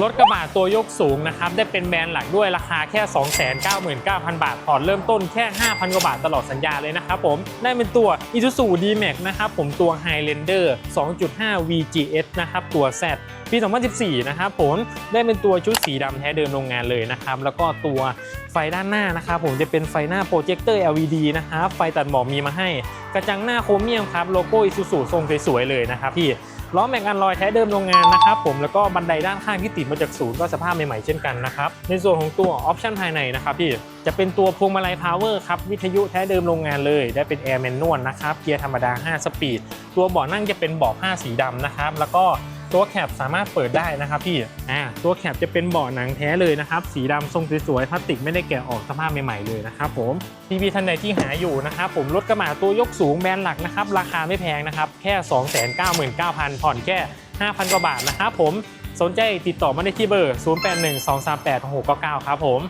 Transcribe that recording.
รถกระบะตัวยกสูงนะครับ ได้เป็นแบรนด์หลักด้วยราคาแค่ 299,000 บาทผ่อนเริ่มต้นแค่ 5,000 กว่าบาทตลอดสัญญาเลยนะครับผม ได้เป็นตัว Isuzu D-Max นะครับผมตัว Highlander 2.5 VGS นะครับตัว Z ปี 2014 นะครับผมได้เป็นตัวชุดสีดำแท้เดิมโรงงานเลยนะครับ แล้วก็ตัวไฟด้านหน้านะครับผมจะเป็นไฟหน้าโปรเจคเตอร์ LED นะครับไฟตัดหมอกมีมาให้ กระจังหน้าโครเมียมครับโลโก้ Isuzu ทรงสวยๆเลยนะครับพี่ ล้อแม็กอันลอยแท้เดิมโรงงานนะครับผมแล้วก็บันไดด้านข้างที่ติดมาจากศูนย์ก็สภาพใหม่ๆเช่นกันนะครับในส่วนของตัวออปชันภายในนะครับพี่จะเป็นตัวพวงมาลัยพาวเวอร์ครับวิทยุแท้เดิมโรงงานเลย ได้เป็นแอร์แมนนวลนะครับเกียร์ธรรมดา 5 สปีด ตัวเบาะนั่งจะเป็นเบาะผ้าสีดำนะครับแล้วก็ ตัวแคปสามารถเปิดได้นะครับพี่อ่าตัวแคปจะเป็นเบาะหนังแท้เลยนะครับ สีดำทรงสวยๆพลาสติกไม่ได้แกะออกสภาพใหม่ๆเลยนะครับผมพี่พีท่านใดที่หาอยู่นะครับผมรถกระบะตัวยกสูงแบรนด์หลักนะครับราคาไม่แพงนะครับแค่ 299,000ผ่อนแค่ 5,000กว่าบาทนะครับผมสนใจติดต่อมาได้ที่เบอร์ 0812386699 ครับผม